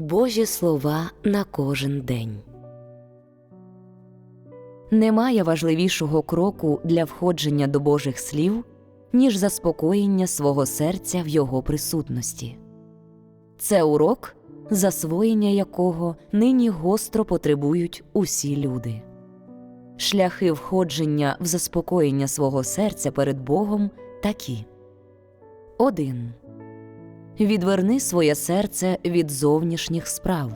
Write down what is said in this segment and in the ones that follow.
Божі слова на кожен день. Немає важливішого кроку для входження до Божих слів, ніж заспокоєння свого серця в його присутності. Це урок, засвоєння якого нині гостро потребують усі люди. Шляхи входження в заспокоєння свого серця перед Богом такі 1. Відверни своє серце від зовнішніх справ.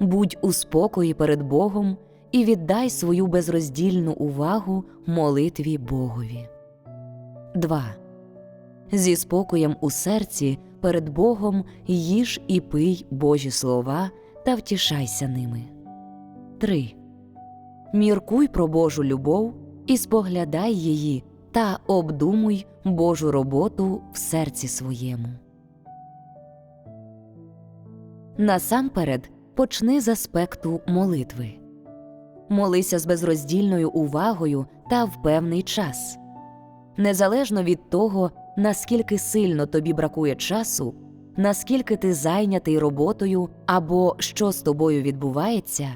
Будь у спокої перед Богом і віддай свою безроздільну увагу молитві Богові. 2. Зі спокоєм у серці перед Богом їж і пий Божі слова та втішайся ними. 3. Міркуй про Божу любов і споглядай її та обдумуй Божу роботу в серці своєму. Насамперед почни з аспекту молитви. Молися з безроздільною увагою та в певний час. Незалежно від того, наскільки сильно тобі бракує часу, наскільки ти зайнятий роботою або що з тобою відбувається,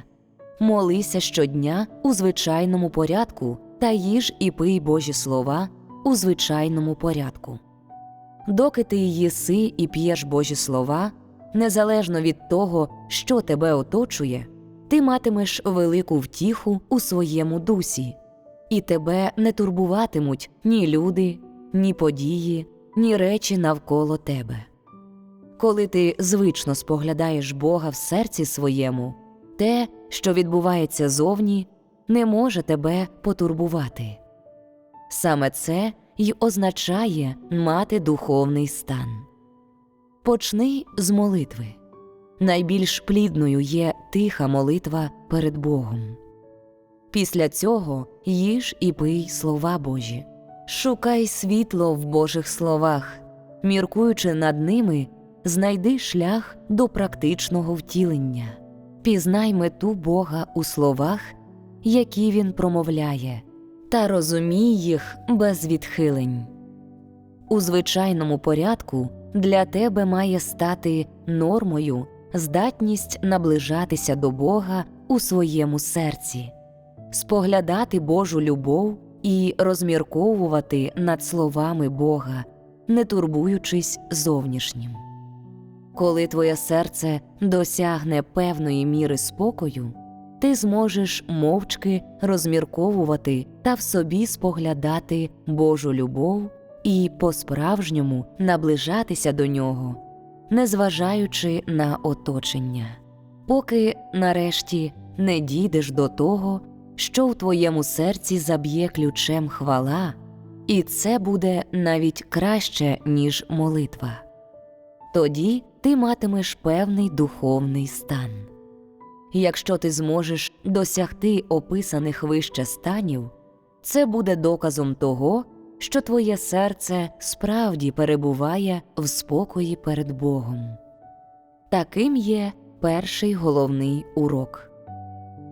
молися щодня у звичайному порядку та їж і пий Божі слова у звичайному порядку. Доки ти їси і п'єш Божі слова, незалежно від того, що тебе оточує, ти матимеш велику втіху у своєму дусі, і тебе не турбуватимуть ні люди, ні події, ні речі навколо тебе. Коли ти звично споглядаєш Бога в серці своєму, те, що відбувається зовні, не може тебе потурбувати. Саме це й означає мати духовний стан. Почни з молитви. Найбільш плідною є тиха молитва перед Богом. Після цього їж і пий слова Божі, шукай світло в Божих словах, міркуючи над ними, знайди шлях до практичного втілення, пізнай мету Бога у словах, які Він промовляє, та розумій їх без відхилень. У звичайному порядку для тебе має стати нормою здатність наближатися до Бога у своєму серці, споглядати Божу любов і розмірковувати над словами Бога, не турбуючись зовнішнім. Коли твоє серце досягне певної міри спокою, ти зможеш мовчки розмірковувати та в собі споглядати Божу любов і по-справжньому наближатися до нього, незважаючи на оточення, поки нарешті не дійдеш до того, що в твоєму серці заб'є ключем хвала, і це буде навіть краще, ніж молитва. Тоді ти матимеш певний духовний стан. Якщо ти зможеш досягти описаних вище станів, це буде доказом того, що твоє серце справді перебуває в спокої перед Богом. Таким є перший головний урок.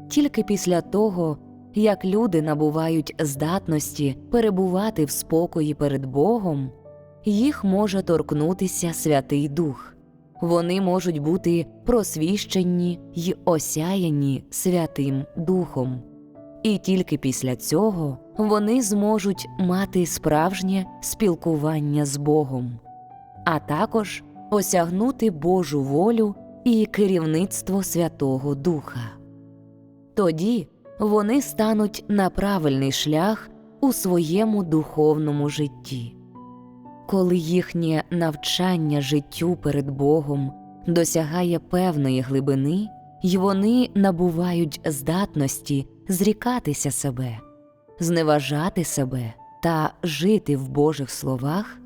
Тільки після того, як люди набувають здатності перебувати в спокої перед Богом, їх може торкнутися Святий Дух. Вони можуть бути просвіщені й осяяні Святим Духом. І тільки після цього вони зможуть мати справжнє спілкування з Богом, а також осягнути Божу волю і керівництво Святого Духа. Тоді вони стануть на правильний шлях у своєму духовному житті. Коли їхнє навчання життю перед Богом досягає певної глибини, й вони набувають здатності зрікатися себе, зневажати себе та жити в Божих словах,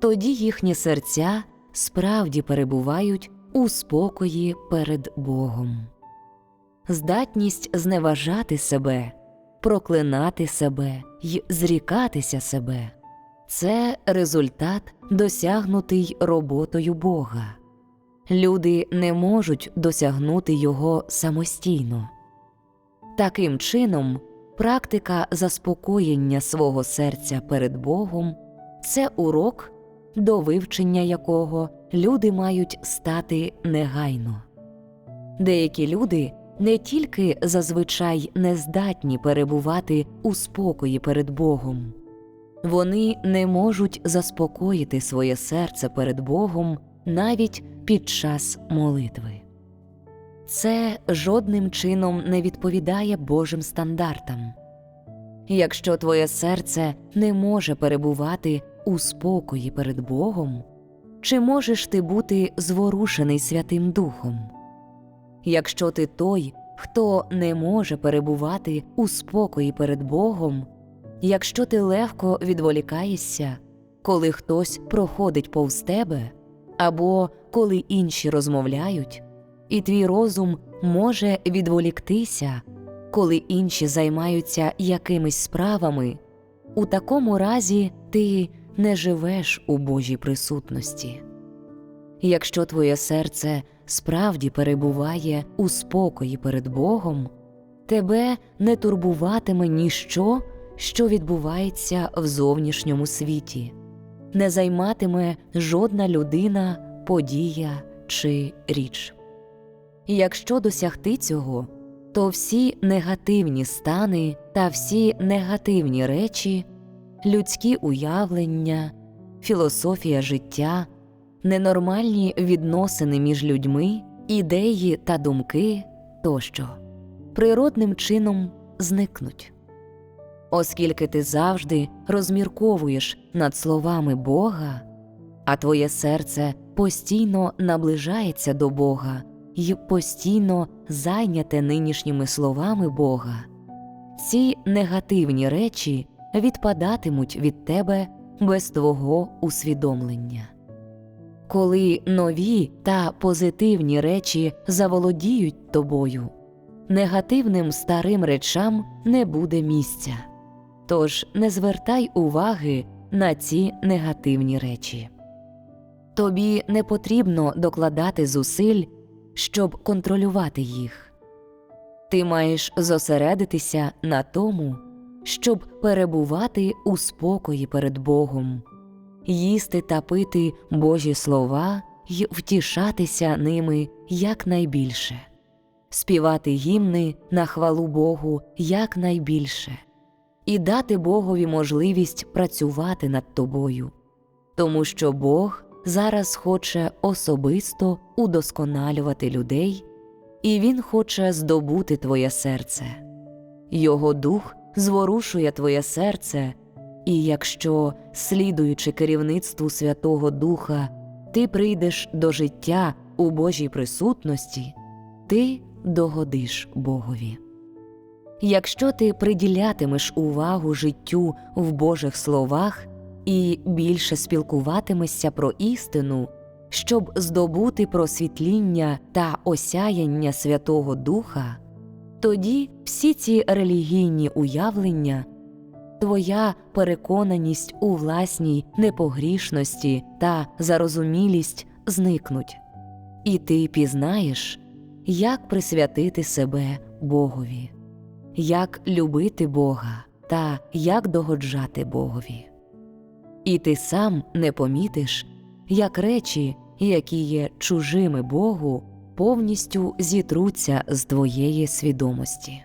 тоді їхні серця справді перебувають у спокої перед Богом. Здатність зневажати себе, проклинати себе й зрікатися себе це результат, досягнутий роботою Бога. Люди не можуть досягнути його самостійно. Таким чином, практика заспокоєння свого серця перед Богом це урок, до вивчення якого люди мають стати негайно. Деякі люди не тільки зазвичай не здатні перебувати у спокої перед Богом, вони не можуть заспокоїти своє серце перед Богом навіть під час молитви. Це жодним чином не відповідає Божим стандартам. Якщо твоє серце не може перебувати у спокої перед Богом, чи можеш ти бути зворушений Святим Духом? Якщо ти той, хто не може перебувати у спокої перед Богом, якщо ти легко відволікаєшся, коли хтось проходить повз тебе, або коли інші розмовляють, і твій розум може відволіктися, коли інші займаються якимись справами, у такому разі ти не живеш у Божій присутності. Якщо твоє серце справді перебуває у спокої перед Богом, тебе не турбуватиме ніщо, що відбувається в зовнішньому світі, не займатиме жодна людина, подія чи річ. І Якщо досягти цього, то всі негативні стани та всі негативні речі, людські уявлення, філософія життя, ненормальні відносини між людьми, ідеї та думки тощо природним чином зникнуть. Оскільки ти завжди розмірковуєш над словами Бога, а твоє серце постійно наближається до Бога й постійно зайняте нинішніми словами Бога, ці негативні речі відпадатимуть від тебе без твого усвідомлення. Коли нові та позитивні речі заволодіють тобою, негативним старим речам не буде місця. Тож не звертай уваги на ці негативні речі. Тобі не потрібно докладати зусиль, щоб контролювати їх. Ти маєш зосередитися на тому, щоб перебувати у спокої перед Богом, їсти та пити Божі слова й втішатися ними якнайбільше, співати гімни на хвалу Богу якнайбільше, і дати Богові можливість працювати над тобою, тому що Бог зараз хоче особисто удосконалювати людей, і Він хоче здобути твоє серце. Його дух зворушує твоє серце, і якщо, слідуючи керівництву Святого Духа, ти прийдеш до життя у Божій присутності, ти догодиш Богові. Якщо ти приділятимеш увагу життю в Божих словах і більше спілкуватимешся про істину, щоб здобути просвітління та осяяння Святого Духа, тоді всі ці релігійні уявлення, твоя переконаність у власній непогрішності та зарозумілість зникнуть, і ти пізнаєш, як присвятити себе Богові, як любити Бога та як догоджати Богові. І ти сам не помітиш, як речі, які є чужими Богу, повністю зітруться з твоєї свідомості.